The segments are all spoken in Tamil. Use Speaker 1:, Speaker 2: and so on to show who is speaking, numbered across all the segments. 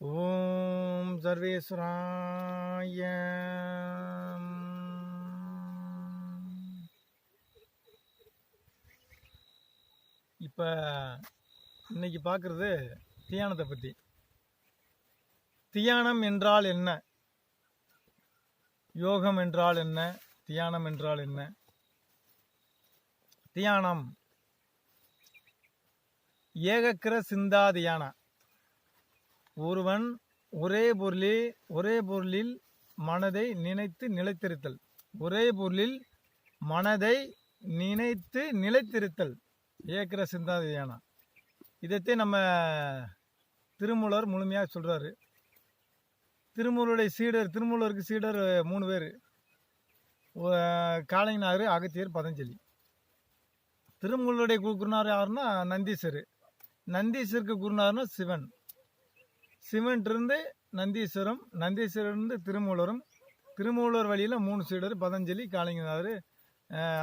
Speaker 1: ஓம் சர்வேஸ்வராய. இப்போ இன்னைக்கு பார்க்குறது தியானத்தை பற்றி தியானம் என்றால் என்ன? யோகம் என்றால் என்ன? தியானம் என்றால் என்ன? தியானம். ஏகக்கிர சிந்தா தியானம். ஒருவன் ஒரே பொருளில் ஒரே பொருளில் மனதை நினைத்து நிலைத்திருத்தல். ஒரே பொருளில் மனதை நினைத்து நிலைத்திருத்தல். ஏக்கிற சிந்தாதி தியானம் நம்ம திருமூலர் முழுமையாக சொல்கிறாரு திருமூலருடைய சீடர் திருமூலருக்கு சீடர் மூணு பேர். காளைங்கனார் அகத்தியர் பதஞ்சலி. திருமூலருடைய குருநார் யாருன்னா நந்தீஸ்வர் நந்தீஸ்வருக்கு குருநார்னா சிவன். சிமெண்ட் இருந்து நந்தீஸ்வரம் நந்தீஸ்வரர்ந்து திருமூலரும் திருமூலர் வழியில் மூணு சீடர் பதஞ்சலி காளிங்கநாதர்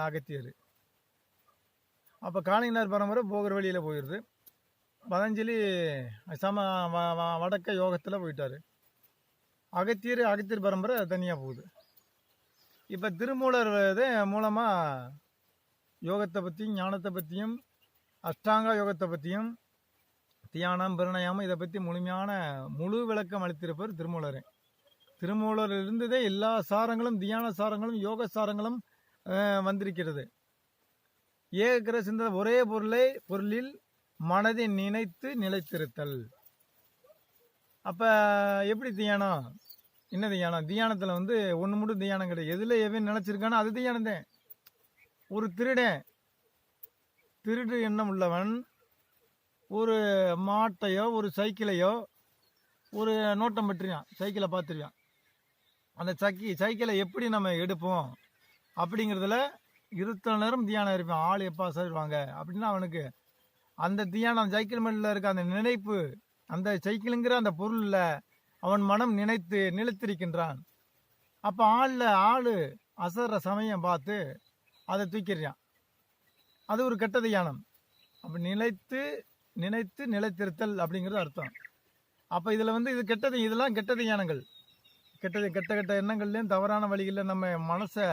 Speaker 1: அகத்தியர். அப்போ காளிங்கநாதர் பரம்பரை போகிற வழியில் போயிடுது பதஞ்சலி சம வ- வ- வடக்க யோகத்தில் போயிட்டார். அகத்தியர் அகத்தியர் பரம்பரை தனியாக போகுது. இப்போ திருமூலர் இது மூலமாக யோகத்தை பற்றியும் ஞானத்தை பற்றியும் அஷ்டாங்க யோகத்தை பற்றியும் தியானம் பிரணயாமம் இதை பற்றி முழுமையான முழு விளக்கம் அளித்திருப்பவர் திருமூலரே. திருமூலர் இருந்ததே எல்லா சாரங்களும் தியான சாரங்களும் யோக சாரங்களும் வந்திருக்கிறது. ஏகிற சிந்த ஒரே பொருளை பொருளில் மனதை நினைத்து நிலைத்திருத்தல். அப்போ எப்படி தியானம்? என்ன தியானம்? தியானத்தில் வந்து ஒன்று மட்டும் தியானம் கிடையாது. எதில் எவன் நினச்சிருக்கானோ அது தியானந்தேன் ஒரு திருடன் திருடு எண்ணம் உள்ளவன் ஒரு மாட்டையோ ஒரு சைக்கிளையோ ஒரு நோட்டம் பெற்றுருவான் சைக்கிளை பார்த்துருவான் அந்த சக்கி சைக்கிளை எப்படி நம்ம எடுப்போம்? அப்படிங்கிறதுல இருத்தல் நேரம் தியானம் இருப்பான். ஆள் எப்பா சொல்லுவாங்க அப்படின்னா அவனுக்கு அந்த தியானம் சைக்கிள் மேல இருக்க அந்த நினைப்பு அந்த சைக்கிளுங்கிற அந்த பொருளில் அவன் மனம் நினைத்து நிலைத்திருக்கின்றான். அப்போ ஆளில் ஆள் அசர்ற சமயம் பார்த்து அதை தூக்கிடுறான். அது ஒரு கெட்ட தியானம். அப்போ நிலைத்து நினைத்து நிலைத்திருத்தல் அப்படிங்கிறது அர்த்தம். அப்போ இதில் வந்து இது கெட்டது இதெல்லாம் கெட்டது தியானங்கள் கெட்டது கெட்ட கெட்ட எண்ணங்கள்லேயும் தவறான வழிகளில் நம்ம மனசை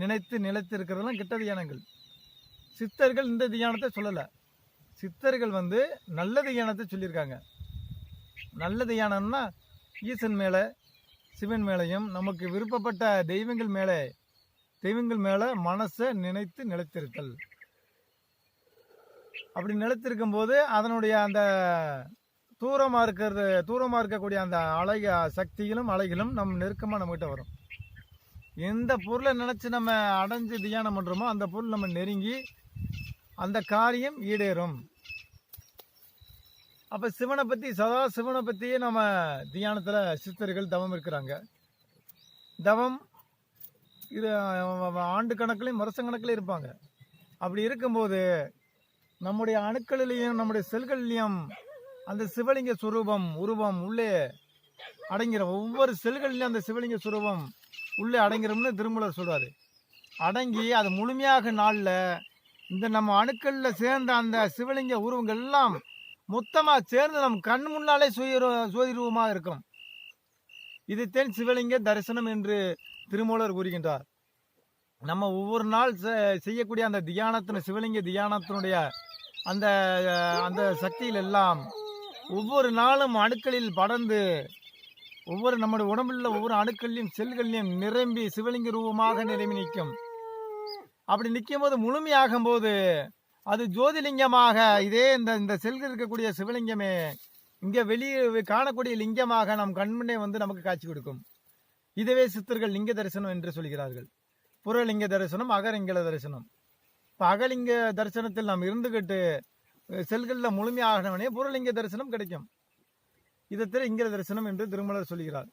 Speaker 1: நினைத்து நிலைத்து இருக்கிறதெல்லாம் கெட்ட தியானங்கள் சித்தர்கள் இந்த தியானத்தை சொல்லலை. சித்தர்கள் வந்து நல்ல தியானத்தை சொல்லியிருக்காங்க. நல்ல தியானம்னா ஈசன் மேலே சிவன் மேலேயும் நமக்கு விருப்பப்பட்ட தெய்வங்கள் மேலே தெய்வங்கள் மேலே மனசை நினைத்து நிலைத்திருத்தல். அப்படி நிலத்திருக்கும் போது அதனுடைய அந்த தூரமாக இருக்கிறது தூரமாக இருக்கக்கூடிய அந்த அலை சக்திகளும் அலைகளும் நம்ம நெருக்கமாக நம்மகிட்ட வரும். எந்த பொருளை நினச்சி நம்ம அடைஞ்சு தியானம் பண்ணுறோமோ அந்த பொருள் நம்ம நெருங்கி அந்த காரியம் ஈடேறும். அப்போ சிவனை பற்றி சதா சிவனை பற்றியே நம்ம தியானத்தில் சித்தர்கள் தவம் இருக்கிறாங்க. தவம் இது ஆண்டு கணக்குலையும் வருஷ கணக்குலையும் இருப்பாங்க. அப்படி இருக்கும்போது நம்முடைய அணுக்களிலையும் நம்முடைய செல்களிலையும் அந்த சிவலிங்க சுரூபம் உருவம் உள்ளே அடங்கிற ஒவ்வொரு செல்களிலையும் அந்த சிவலிங்க சுரூபம் உள்ளே அடங்கிறோம்னு திருமூலர் சொல்வார் அடங்கி அது முழுமையாக நாளில் இந்த நம்ம அணுக்களில் சேர்ந்த அந்த சிவலிங்க உருவங்கள் எல்லாம் மொத்தமாக சேர்ந்து நம் கண் முன்னாலே சுய சுயரூபமாக இருக்கும். இது தென் சிவலிங்க தரிசனம் என்று திருமூலர் கூறுகின்றார். நம்ம ஒவ்வொரு நாள் செ- செய்யக்கூடிய அந்த தியானத்தின் சிவலிங்க தியானத்தினுடைய அந்த அந்த சக்தியில் எல்லாம் ஒவ்வொரு நாளும் அணுக்களில் படர்ந்து ஒவ்வொரு நம்முடைய உடம்பில் உள்ள ஒவ்வொரு அணுக்கள்லையும் செல்கள்லையும் நிரம்பி சிவலிங்க ரூபமாக நிரம்பி நிற்கும். அப்படி நிற்கும் போது முழுமையாகும் போது அது ஜோதிலிங்கமாக இதே இந்த இந்த செல்கள் இருக்கக்கூடிய சிவலிங்கமே இங்கே வெளியே காணக்கூடிய லிங்கமாக நம் கண்முன்னே வந்து நமக்கு காட்சி கொடுக்கும். இதுவே சித்தர்கள் லிங்க தரிசனம் என்று சொல்கிறார்கள். புறலிங்க தரிசனம் அகலிங்க தரிசனம். இப்போ அகலிங்க தரிசனத்தில் நாம் இருந்துக்கிட்டு செல்களில் முழுமையாகனவனே புறலிங்க தரிசனம் கிடைக்கும். இதை இங்கில தரிசனம் என்று திருமூலர் சொல்கிறார்.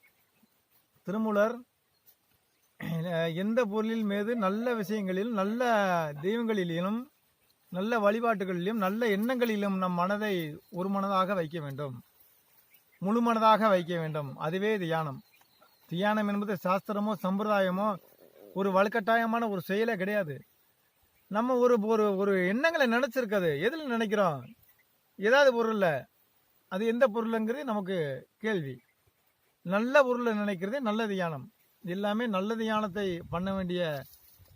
Speaker 1: திருமூலர் எந்த பொருளின் மீது நல்ல விஷயங்களில் நல்ல தெய்வங்களிலும் நல்ல வழிபாட்டுகளிலும் நல்ல எண்ணங்களிலும் நம் மனதை ஒரு மனதாக வைக்க வேண்டும். முழு மனதாக வைக்க வேண்டும். அதுவே தியானம். தியானம் என்பது சாஸ்திரமோ சம்பிரதாயமோ ஒரு வலுக்கட்டாயமான ஒரு செயலே கிடையாது. நம்ம ஒரு ஒரு ஒரு எண்ணங்களை நினச்சிருக்காது எதில் நினைக்கிறோம்? ஏதாவது பொருளில். அது எந்த பொருளுங்கிறது நமக்கு கேள்வி. நல்ல பொருளை நினைக்கிறதே நல்ல தியானம் எல்லாமே நல்ல தியானத்தை பண்ண வேண்டிய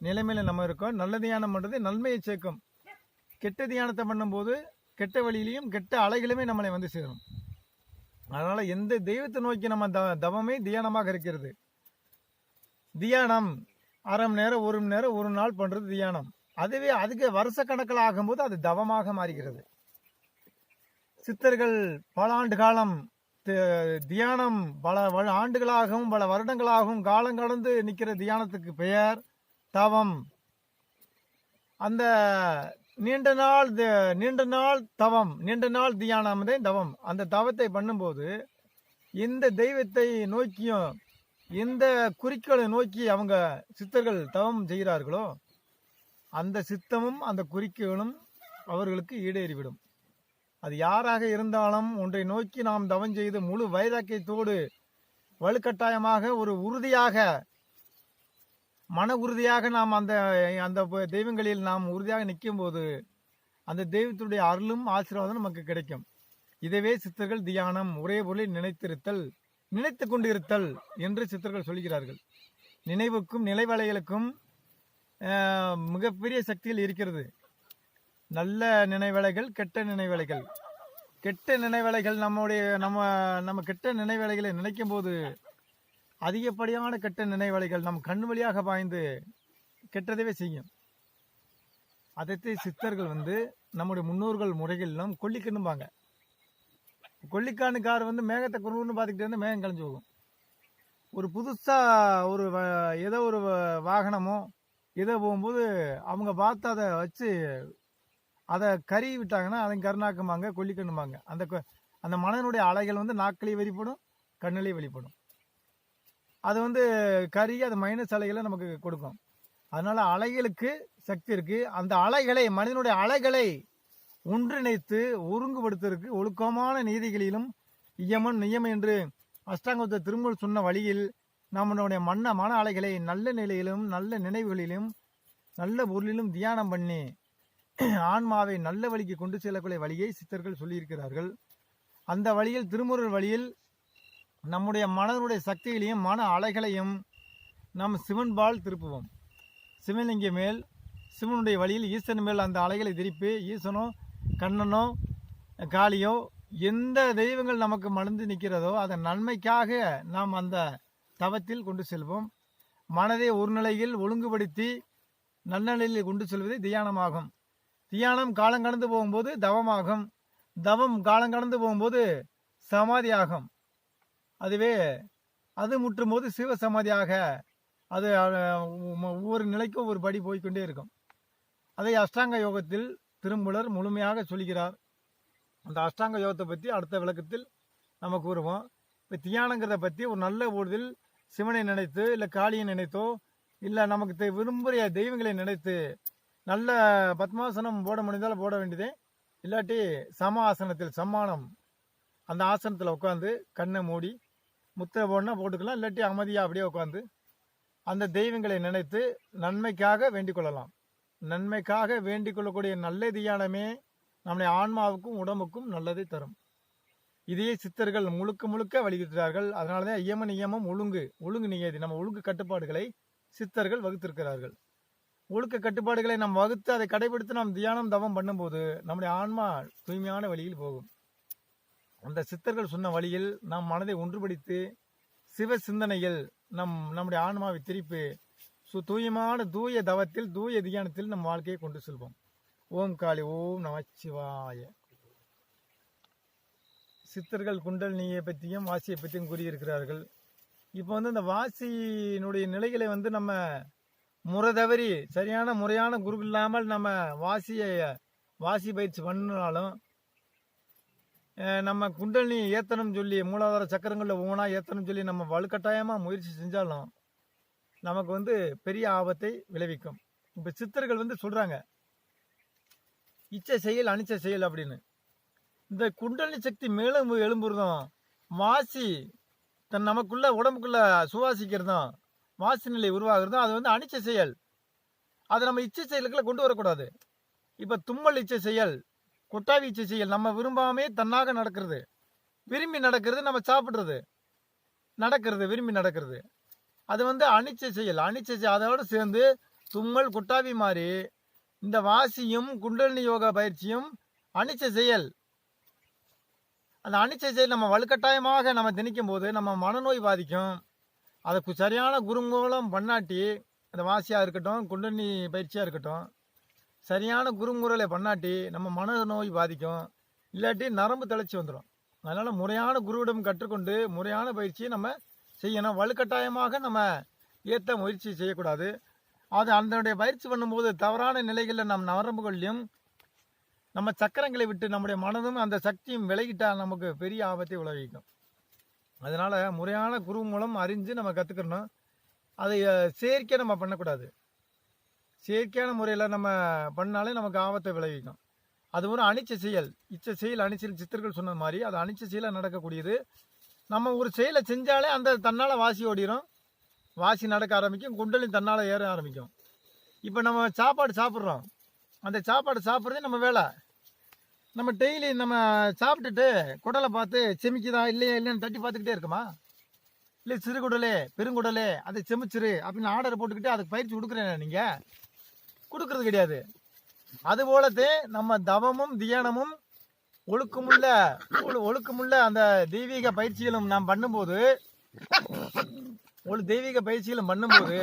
Speaker 1: நிலைமையில் நம்ம இருக்கோம். நல்ல தியானம் பண்ணுறது நன்மையை சேர்க்கும். கெட்ட தியானத்தை பண்ணும்போது கெட்ட வழியிலையும் கெட்ட அலைகளுமே நம்மளை வந்து சேரும். அதனால் எந்த தெய்வத்தை நோக்கி நம்ம த தவமே தியானமாக இருக்கிறது. தியானம் அரை மணி நேரம் ஒரு மணி நேரம் ஒரு நாள் பண்றது தியானம். அதுவே அதுக்கு வருஷ கணக்கில் ஆகும்போது அது தவமாக மாறுகிறது. சித்தர்கள் பல ஆண்டு காலம் தி- தியானம் பல வ- ஆண்டுகளாகவும் பல வருடங்களாகவும் காலம் கடந்து நிற்கிற தியானத்துக்கு பெயர் தவம். அந்த நீண்ட நாள் நீண்ட நாள் தவம் நீண்ட நாள் தியானம் தான் தவம். அந்த தவத்தை பண்ணும்போது இந்த தெய்வத்தை நோக்கியும் இந்த குறிக்கோளை நோக்கி அவங்க சித்தர்கள் தவம் செய்கிறார்களோ அந்த சித்தமும் அந்த குறிக்கோளும் அவர்களுக்கு ஈடேறிவிடும். அது யாராக இருந்தாலும் ஒன்றை நோக்கி நாம் தவம் செய்து முழு வைராக்கியத்தோடு வலுக்கட்டாயமாக ஒரு உறுதியாக மன உறுதியாக நாம் அந்த அந்த தெய்வங்களில் நாம் உறுதியாக நிற்கும் போது அந்த தெய்வத்துடைய அருளும் ஆசீர்வாதம் நமக்கு கிடைக்கும். இதுவே சித்தர்கள் தியானம் ஒரே பொருளை நினைத்திருத்தல் நினைத்து கொண்டிருத்தல் என்று சித்தர்கள் சொல்கிறார்கள். நினைவுக்கும் நிலைவலைகளுக்கும் மிகப்பெரிய சக்தியில் இருக்கிறது. நல்ல நினைவலைகள் கெட்ட நினைவலைகள். கெட்ட நினைவலைகள் நம்முடைய நம்ம நம்ம கெட்ட நினைவலைகளை நினைக்கும் போது அதிகப்படியான கெட்ட நினைவலைகள் நம் கண் வழியாக பாய்ந்து கெட்டதவே செய்யும். அதைத்தே சித்தர்கள் வந்து நம்முடைய முன்னோர்கள் முறைகளிலும் கொல்லிக்கானு கார் வந்து மேகத்தை குறுன்னு பார்த்துக்கிட்டே இருந்து மேகம் கலைஞ்சு போகும். ஒரு புதுசாக ஒரு வ- ஏதோ ஒரு வாகனமோ ஏதோ போகும்போது அவங்க பார்த்து அதை வச்சு அதை கறி விட்டாங்கன்னா அதை கருணாக்குமாங்க கொல்லிக்கண்ணுமாங்க அந்த அந்த மனதனுடைய அலைகள் வந்து நாக்கிலேயே வெளிப்படும் கண்ணிலேயே வெளிப்படும். அது வந்து கறி அது மைனஸ் அலைகளை நமக்கு கொடுக்கும். அதனால் அலைகளுக்கு சக்தி இருக்குது அந்த அலைகளை மனிதனுடைய அலைகளை ஒன்றிணைத்து ஒருங்குபடுத்துவதற்கு ஒழுக்கமான நீதிகளிலும் இயமன் நியமம் என்று அஷ்டாங்கத்தை திரும்ப சொன்ன வழியில் நம்மளுடைய மன்ன மன அலைகளை நல்ல நிலையிலும் நல்ல நினைவுகளிலும் நல்ல பொருளிலும் தியானம் பண்ணி ஆன்மாவை நல்ல வழிக்கு கொண்டு செல்லக்கூடிய வழியை சித்தர்கள் சொல்லியிருக்கிறார்கள். அந்த வழியில் திருமுருள் வழியில் நம்முடைய மனதனுடைய சக்திகளையும் மன அலைகளையும் நாம் சிவன்பால் திருப்புவோம். சிவலிங்க மேல் சிவனுடைய வழியில் ஈசன் மேல் அந்த அலைகளை திருப்பி ஈசனும் கண்ணனோ காளியோ எந்த தெய்வங்கள் நமக்கு மலர்ந்து நிற்கிறதோ அதன் நன்மைக்காக நாம் அந்த தவத்தில் கொண்டு செல்வோம். மனதை ஒரு நிலையில் ஒழுங்குபடுத்தி நன்னநிலையில் கொண்டு செல்வது தியானமாகும். தியானம் காலம் கடந்து போகும்போது தவமாகும். தவம் காலம் கடந்து போகும்போது சமாதியாகும். அதுவே அது முற்றும் போது சிவ சமாதியாக அது ஒவ்வொரு நிலைக்கும் ஒரு படி போய்க்கொண்டே இருக்கும். அதை அஷ்டாங்க யோகத்தில் திருமூலர் முழுமையாக சொல்கிறார். அந்த அஷ்டாங்க யோகத்தை பற்றி அடுத்த விளக்கத்தில் நம்ம கூறுவோம். இப்போ தியானங்கிறத பற்றி ஒரு நல்ல பொழுதில் சிவனை நினைத்து இல்லை காளியை நினைத்தோ இல்லை நமக்கு விரும்புகிற தெய்வங்களை நினைத்து நல்ல பத்மாசனம் போட முடிந்தால் போட வேண்டியதே. இல்லாட்டி சம ஆசனத்தில் சம்மானம் அந்த ஆசனத்தில் உட்காந்து கண்ணை மூடி முத்திரை போடனா போட்டுக்கலாம். இல்லாட்டி அமைதியாக அப்படியே உட்காந்து அந்த தெய்வங்களை நினைத்து நன்மைக்காக வேண்டிக் கொள்ளலாம். நன்மைக்காக வேண்டிக் கொள்ளக்கூடிய நல்ல தியானமே நம்முடைய ஆன்மாவுக்கும் உடம்புக்கும் நல்லதை தரும். இதையே சித்தர்கள் முழுக்க முழுக்க வலியுறுத்துகிறார்கள் அதனால தான் இயம நியமம் ஒழுங்கு ஒழுங்கு நியதி நம்ம ஒழுங்கு கட்டுப்பாடுகளை சித்தர்கள் வகுத்திருக்கிறார்கள். ஒழுக்க கட்டுப்பாடுகளை நாம் வகுத்து அதை கடைபிடித்து நாம் தியானம் தவம் பண்ணும்போது நம்முடைய ஆன்மா தூய்மையான வழியில் போகும். அந்த சித்தர்கள் சொன்ன வழியில் நாம் மனதை ஒன்றுபடுத்தி சிவ சிந்தனையில் நம் நம்முடைய ஆன்மாவை திருப்பி ஸோ தூயமான தூய தவத்தில் தூய தியானத்தில் நம் வாழ்க்கையை கொண்டு செல்வோம். ஓம் காளி ஓம் நமச்சிவாய சித்தர்கள் குண்டலினியை பற்றியும் வாசியை பற்றியும் கூறியிருக்கிறார்கள். இப்போ வந்து இந்த வாசியினுடைய நிலைகளை வந்து நம்ம முறை தவறி சரியான முறையான குரு இல்லாமல் நம்ம வாசியை வாசி பயிற்சி பண்ணினாலும் நம்ம குண்டலினி ஏத்தனம் சொல்லி மூலாதார சக்கரங்களில் ஒவ்வொன்றா ஏத்தனம் சொல்லி நம்ம வலுக்கட்டாயமாக முயற்சி செஞ்சாலும் நமக்கு வந்து பெரிய ஆபத்தை விளைவிக்கும். இப்போ சித்தர்கள் வந்து சொல்கிறாங்க இச்சை செயல் அனிச்ச செயல் அப்படின்னு. இந்த குண்டலி சக்தி மேலும் எழும்புறதும் மாசி தன் நமக்குள்ள உடம்புக்குள்ள சுவாசிக்கிறதும் வாசி நிலை உருவாகிறதும் அது வந்து அனிச்ச செயல். அதை நம்ம இச்சை செயலுக்குள்ள கொண்டு வரக்கூடாது. இப்போ தும்மல் இச்சை செயல் கொட்டாவி இச்சை செயல் நம்ம விரும்பாமே தன்னாக நடக்கிறது. விரும்பி நடக்கிறது நம்ம சாப்பிட்றது. நடக்கிறது விரும்பி நடக்கிறது. அது வந்து அனிச்சை செயல் அனிச்சை செயல் அதோட சேர்ந்து தும்மல் குட்டாவி மாதிரி இந்த வாசியும் குண்டலினி யோகா பயிற்சியும் அனிச்சை செயல் அந்த அனிச்சை செயல் நம்ம வலுக்கட்டாயமாக நம்ம திணிக்கும் போது நம்ம மனநோய் பாதிக்கும். அதுக்கு சரியான குருமூலம் பண்ணாட்டி அந்த வாசியாக இருக்கட்டும் குண்டலினி பயிற்சியாக இருக்கட்டும் சரியான குருமுறைகளை பண்ணாட்டி நம்ம மனநோய் பாதிக்கும். இல்லாட்டி நரம்பு தளர்ச்சி வந்துடும் அதனால் முறையான குருவிடம் கற்றுக்கொண்டு முறையான பயிற்சியை நம்ம செய்யணும். வலுக்கட்டாயமாக நம்ம ஏற்ற முயற்சி செய்யக்கூடாது. அது அதனுடைய பயிற்சி பண்ணும்போது தவறான நிலைகளில் நம் நரம்புகளையும் நம்ம சக்கரங்களை விட்டு நம்முடைய மனதும் அந்த சக்தியும் விலகிட்டால் நமக்கு பெரிய ஆபத்தை விளைவிக்கும். அதனால் முறையான குரு மூலம் அறிஞ்சு நம்ம கற்றுக்கணும் அதை செயற்கையாக நம்ம பண்ணக்கூடாது. செயற்கையான முறையில் நம்ம பண்ணாலே நமக்கு ஆபத்தை விளைவிக்கும். அது ஒரு அனிச்ச செயல். இச்ச செயல் அனிச்சல் சித்தர்கள் சொன்ன மாதிரி அது அனிச்ச செயலாக நடக்கக்கூடியது. நம்ம ஒரு செயலை செஞ்சாலே அந்த தன்னால் வாசி ஓடிடும் வாசி நடக்க ஆரம்பிக்கும். குண்டலின் தன்னால் ஏற ஆரம்பிக்கும். இப்போ நம்ம சாப்பாடு சாப்பிட்றோம். அந்த சாப்பாடு சாப்பிட்றதே நம்ம வேலை. நம்ம டெய்லி நம்ம சாப்பிட்டுட்டு குடலை பார்த்து செமிக்குதா இல்லையா இல்லைன்னு தட்டி பார்த்துக்கிட்டே இருக்குமா? இல்லை சிறு குடலே பெருங்குடலே அதை செமிச்சிரு அப்படின்னு ஆர்டர் போட்டுக்கிட்டு அதுக்கு பயிற்சி கொடுக்குறேன் நீங்கள் கொடுக்கறது கிடையாது. அதுபோலத்தே நம்ம தவமும் தியானமும் ஒழுக்கமுள்ள ஒழு- ஒழுக்கமுள்ள அந்த தெய்வீக பயிற்சிகளும் நாம் பண்ணும்போது ஒரு தெய்வீக பயிற்சிகளும் பண்ணும்போது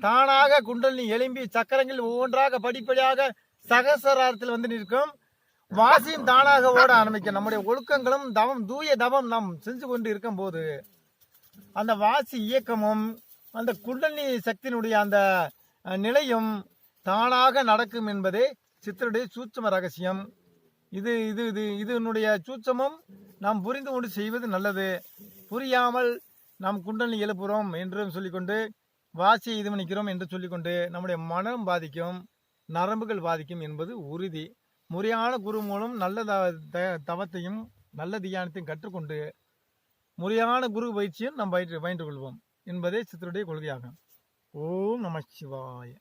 Speaker 1: தானாக குண்டலினி எழும்பி சக்கரங்கள் ஒவ்வொன்றாக படிப்படியாக சகசராரத்தில் வந்து நிற்கும். வாசியும் தானாக ஓட ஆரம்பிக்கும். நம்முடைய ஒழுக்கங்களும் தவம் தூய தவம் நாம் செஞ்சு கொண்டு இருக்கும் போது அந்த வாசி இயக்கமும் அந்த குண்டலினி சக்தியினுடைய அந்த நிலையும் தானாக நடக்கும் என்பதே சித்தருடைய சூட்சம ரகசியம். இது இது இது இதனுடைய சூட்சமும் நாம் புரிந்து கொண்டு செய்வது நல்லது. புரியாமல் நாம் குண்டலி எழுப்புகிறோம் என்றும் சொல்லிக்கொண்டு வாசியை இது பண்ணிக்கிறோம் என்று சொல்லிக்கொண்டு நம்முடைய மனம் பாதிக்கும் நரம்புகள் பாதிக்கும் என்பது உறுதி. முறையான குரு மூலம் நல்ல த- த- தவத்தையும் நல்ல தியானத்தையும் கற்றுக்கொண்டு முறையான குரு பயிற்சியும் நாம் பயிற்று பயின்று கொள்வோம். என்பதே சித்தருடைய கொள்கையாகும். ஓம் நம சிவாய.